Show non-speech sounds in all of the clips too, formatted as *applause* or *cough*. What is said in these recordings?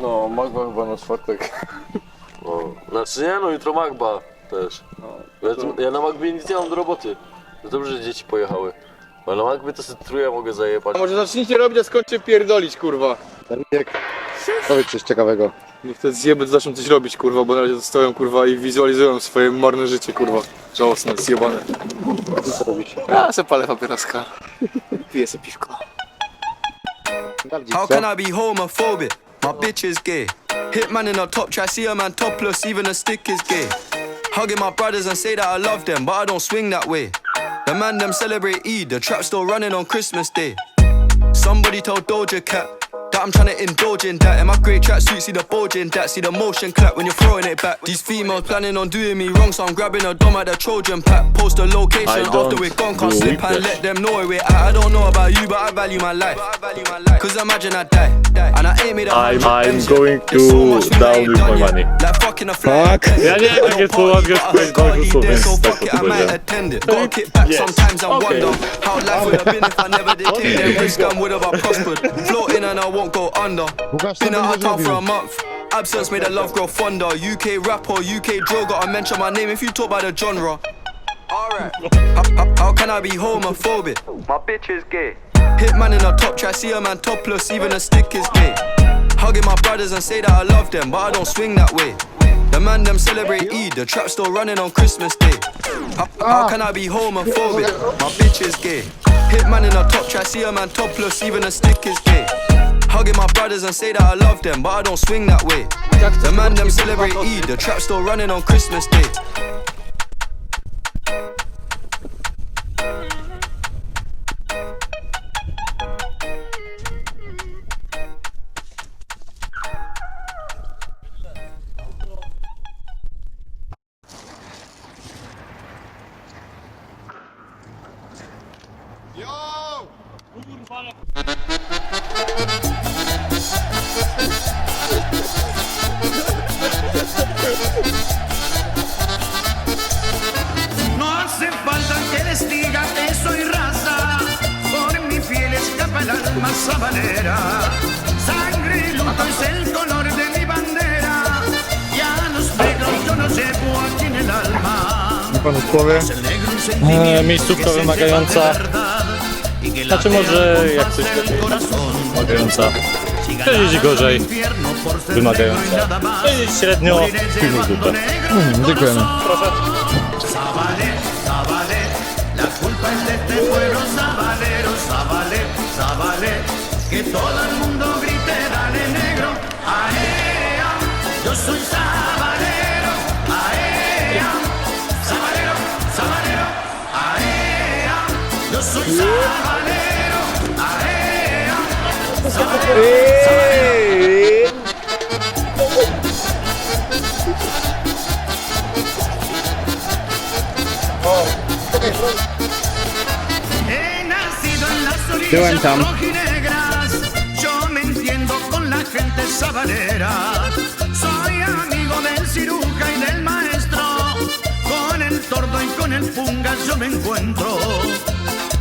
No, Magma chyba na czwartek. No, znaczy nie no, jutro Magba też. No, Ja, tu, ja na Magbie nic nie mam do roboty. To dobrze, że dzieci pojechały. Bo na Magbie to sobie truja mogę zajebać. A może zacznijcie robić, a skończcie pierdolić, kurwa. Daniek, powiedz coś ciekawego. Niech te zjeby zaczną coś robić, kurwa, bo na razie stoją, kurwa, i wizualizują swoje marne życie, kurwa. Żałosne, zjebane. Co robisz? Ja se palę papieroska. Piję se piwko. How can I be homophobic? My bitch is gay. Hitman in a top try, see a man topless, even a stick is gay. Hugging my brothers and say that I love them, but I don't swing that way. The man them celebrate Eid, the trap still running on Christmas Day. Somebody told Doja Cat I'm trying to indulge in that. In my grey tracksuit, see the bulging that, see the motion clap when you're throwing it back. These females planning on doing me wrong, so I'm grabbing a dom at the Trojan pack. Post a location I after we're gone, can't slip and let them know we're at. I don't know about you, but I value my life. Cause imagine I die, and I ain't made a I'm- I'm going to I down with my money. Like fucking a fly. Fuck. Ja nie jakie słowa angielskie powiedzą słowem So z tak it, I might powiedziałem. attend it. Gotta kick back Yes. and Okay. wonder how life would have been if I never did take them risks and would have I prospered. Floating and I won't go under. Łukasz, co Been out of town for a month. Absence made the love grow fonder. UK rapper, UK drill, gotta mention my name if you talk about the genre. Alright. How, how- how can I be homophobic? My bitch is gay. Hitman in a top try, see a man topless, even a stick is gay. Hugging my brothers and say that I love them, but I don't swing that way. The man them celebrate Eid, the trap still running on Christmas Day. How, how can I be homophobic? My bitch is gay. Hitman in a top try, see a man topless, even a stick is gay. Hugging my brothers and say that I love them, but I don't swing that way. The man them celebrate Eid, the trap still running on Christmas Day. Castígate, soy raza, por mi piel escapa el alma sabanera. Sangre y luto es el color de mi bandera, el wymagająca, znaczy może jak coś gorzej, wymagająca, średnio, mm, dziękujemy este pueblo sabalero, Zabale, que todo el mundo grite, dale negro, aea, yo soy sabalero, aea, sabalero, sabalero, aea, yo soy sabalero, aea, sabalero, sabalero. He Yo me entiendo con la gente sabanera. Soy amigo del ciruja y del maestro. Con el tordo y con el punga yo me encuentro.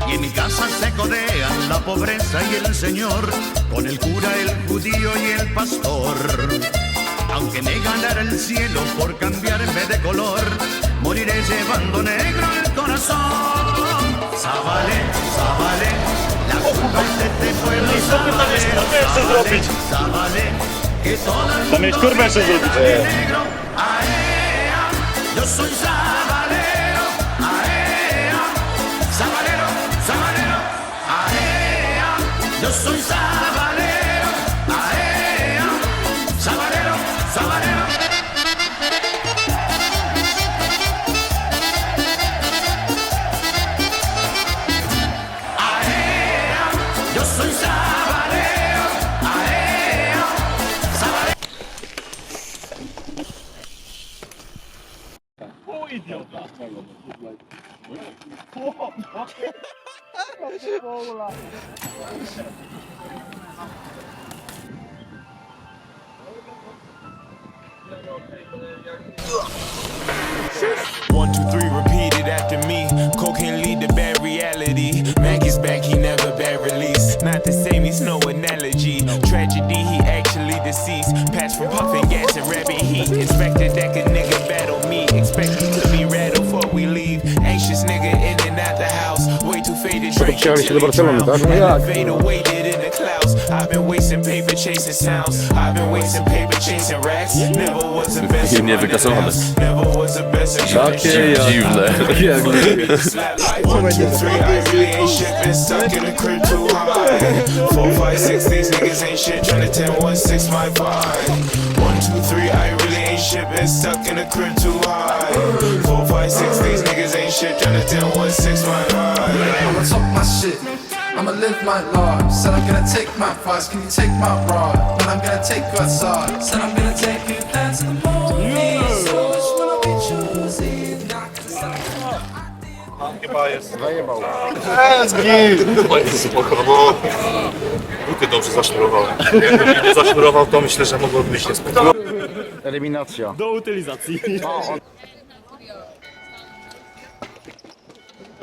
Y en mi casa se codean la pobreza y el señor. Con el cura, el judío y el pastor. Aunque me ganara el cielo por cambiarme de color, moriré llevando negro el corazón. Zabale, Zabale, la de este pueblo sabalero. Zabale, Zabale, que todo el Tam mundo kurwę jeszcze zrobić. "Dale negro, aea, yo soy sabalero, aea, sabalero, sabalero, aea, yo soy sabalero, One, two, three, repeat it after me. Cocaine lead to bad reality. Mac is back, he never bad release. Not the same, he's no analogy. Tragedy, he actually deceased. Patch from puffing gas and rabbit heat. Inspected that could nigga battle me. Expect me to be red before we leave. Anxious nigga in and out the house. Way too faded, przyjechaliście until clouds. I've been wasting paper chasing sounds. I've been wasting paper chasing racks. Never was the best. Nie wykasowany. Never was the best. Takie ja. dziwne. Jak One, two, three, I really ain't shit, been stuck in the crib too high. Four, five, six, these niggas ain't shit, tryna 10, one, six, my high. I'ma talk my shit. I'ma live my life. Said I'm gonna take my advice. Can you take my ride? Then I'm gonna take you outside. Said I'm gonna take you down to the movies. So which one I'll be choosing? Not Buty dobrze zasznurował. Jakbym nie zasznurował, to myślę, że mogłoby być niespokojnie. Eliminacja. Do utylizacji.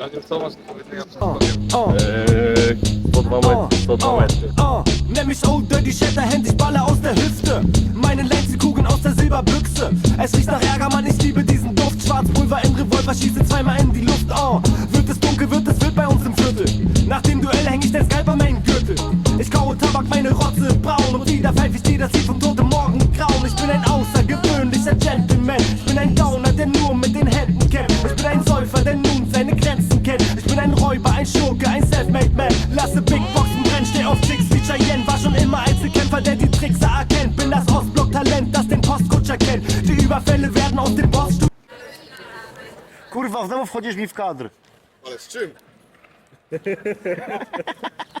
Pod moment, pod moment. Uh, nenn mich Old Dirty Shatterhand, ich baller aus der Hüfte. Meine Laserkugeln aus der Silberbüchse. Es riecht nach Ärger, Mann, ich liebe diesen Duft. Schwarzpulver im Revolver, schieße zweimal in die Luft. Uh, wird es dunkel, wird es wild bei uns im Viertel. Nach dem Duell häng ich den Skype am Gürtel. Ich kaue Tabak, meine Rotze braun. Und wieder pfeife ich dir das Lied vom toten Morgen grauen. Ich bin ein außergewöhnlicher Gentleman. Ich bin ein Grenzen kennt. Ich bin ein Räuber, ein Schurke, ein Selfmade Man. Lasse Big Boxen brennen, steh auf Chicks wie Cheyenne. War schon immer Einzelkämpfer, der die Tricks erkennt. Bin das Ostblock-Talent, das den Postkutscher kennt. Die Überfälle werden aus dem Poststuhl. Kurwa, znowu wchodzisz mi w kadr. Ale z czym? *laughs*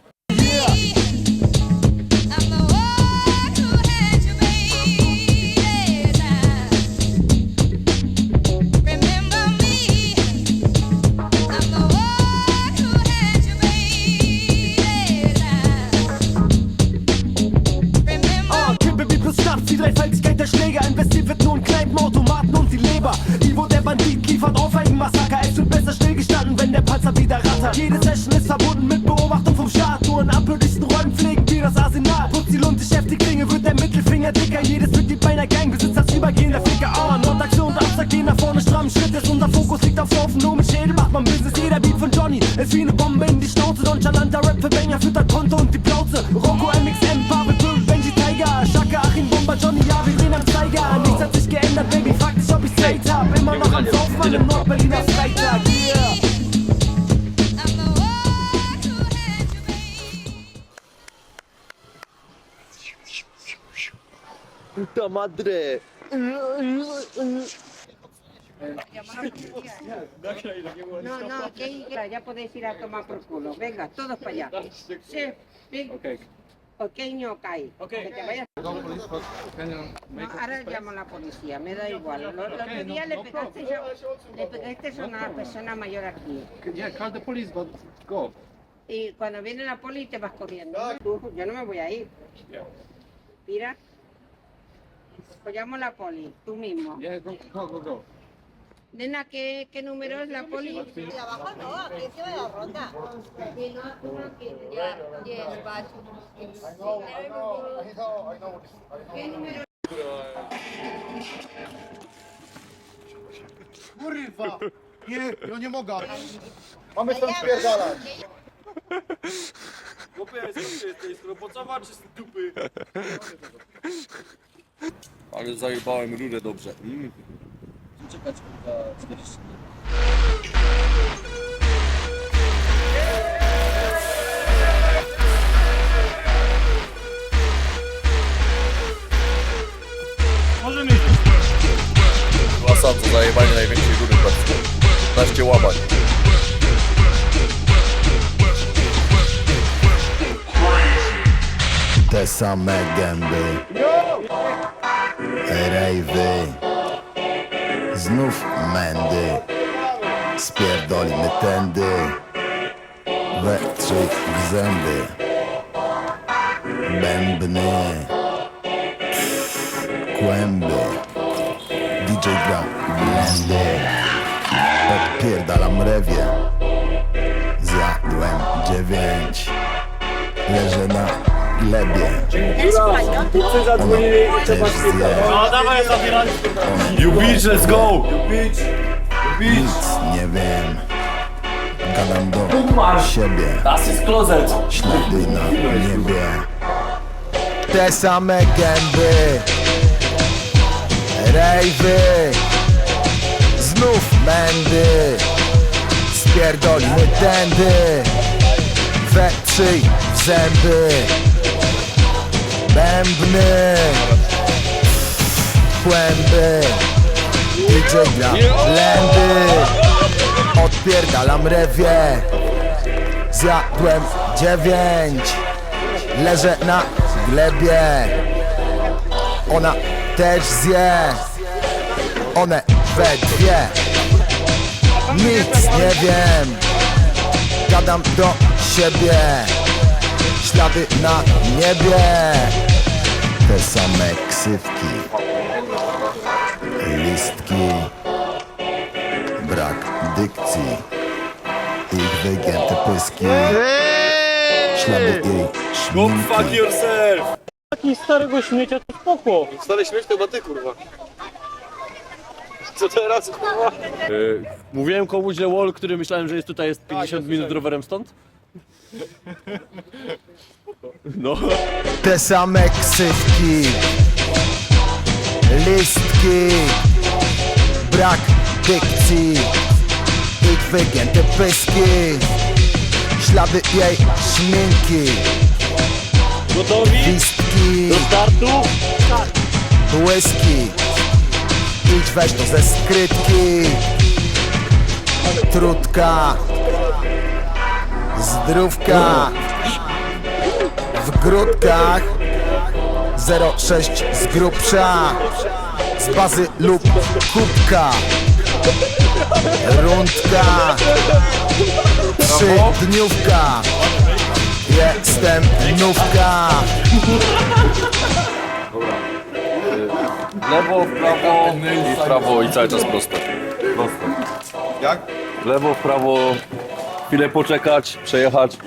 ist wie eine Bombe in die Schnauze. Nonchalanter Rap für Banger, füttert Konto und die Plauze. Rocco, MXM, Pavel, Böll, Benji, Tiger. Shaka, Achim, Bomber, Johnny, ja, wir drehen am Zeiger. Nichts hat sich geändert, Baby, frag dich, ob ich straight hab. Immer noch am Saufmann im Nordberliner Freitag, yeah. Puta madre. *laughs* No, no, que ya podéis ir a tomar por culo. Venga, todos para allá. Sí, venga. Ok, no. Que te vayas. No, ahora llamo a la policía, me da igual. Lo, lo otro día le pegaste, le pegaste a una persona mayor aquí. Y cuando viene la poli te vas corriendo. Tú, yo no me voy a ir. Mira. Pues llamo a la poli, tú mismo. Nena, ¿qué, ¿qué número es la poli? abajo no, aquí encima de la ronda. Kurwa. Nie, ja nie mogę. Mamy stąd spierdalać. Ale zajebałem rurę dobrze. Możemy iść. Chyba sam to zajebanie największej rury w 15 łabań. Te same gęby Znów mędy. Spierdolimy tędy. We trzech w zęby. Bębny. Kłęby. DJ gram blendy. Odpierdalam rewie. Zjadłem dziewięć. Leżę na glebie. No dawaj, zabieramy. You bitch, let's go! Nic nie wiem. Gadam do siebie. Das ist Closet. Ślady na niebie. Te same gęby. Rejwy. Znów mędy. Spierdolimy tędy. We trzy w zęby. Bębny. Kłęby. DJ gra lędy. Odpierdalam rewie. Zjadłem dziewięć Leżę na glebie Ona też zje One we dwie Nic nie wiem Gadam do siebie Ślady na niebie Te same ksywki Listki Brak dykcji ich wygięte pyski Ślady jej szminki yourself! Taki starego śmiecia to spoko. Stary śmiech to chyba ty, kurwa. Co teraz, kurwa? Mówiłem komuś, że wall, który myślałem, że jest tutaj, jest 50 minut rowerem stąd? No. Te same ksywki Listki Brak dykcji Ich wygięte pyski Ślady jej szminki Gotowi? Listki Do startu? Błyski Idź weź to ze skrytki Trutka Zdrówka. W grudkach. 06 z grubsza. Z bazy lub kubka. Rundka. Trzy dniówka. Jestem nówka. W lewo, w prawo i w prawo i cały czas prosto. Prosto. Jak? W lewo, w prawo, chwilę poczekać, przejechać.